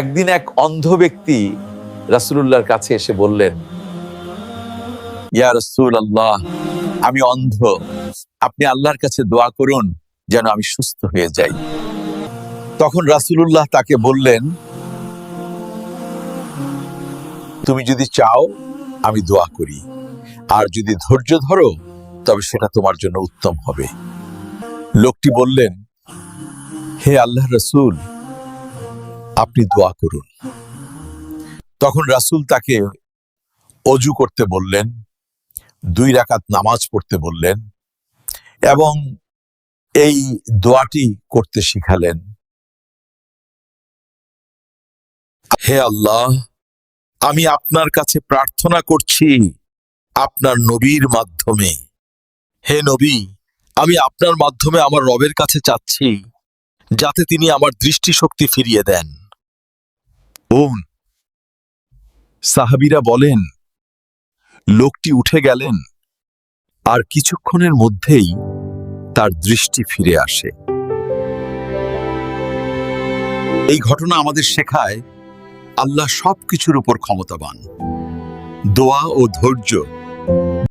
একদিন এক অন্ধ ব্যক্তি রাসূলুল্লাহর কাছে এসে বললেন, ইয়া রসুল আল্লাহ আমি অন্ধ। আপনি আল্লাহর কাছে দোয়া করুন যেন আমি সুস্থ হয়ে যাই। তখন রাসূলুল্লাহ তাকে বললেন, তুমি যদি চাও, আমি দোয়া করি। আর যদি ধৈর্য ধরো, তবে সেটা তোমার জন্য উত্তম হবে। লোকটি বললেন, হে আল্লাহ রসুল আপনি দোয়া করুন। তখন রাসূল তাকে অজু করতে বললেন, দুই রাকাত নামাজ পড়তে বললেন এবং এই দোয়াটি করতে শিখালেন। হে আল্লাহ, আমি আপনার কাছে প্রার্থনা করছি আপনার নবীর মাধ্যমে। হে নবী, আমি আপনার মাধ্যমে আমার রবের কাছে চাচ্ছি যাতে তিনি আমার দৃষ্টিশক্তি ফিরিয়ে দেন। বোন। সাহাবিরা বলেন, লোকটি উঠে গেলেন, আর কিছুক্ষণের মধ্যেই তার দৃষ্টি ফিরে আসে। এই ঘটনা আমাদের শেখায়, আল্লাহ সব কিছুর উপর ক্ষমতাবান। দোয়া ও ধৈর্য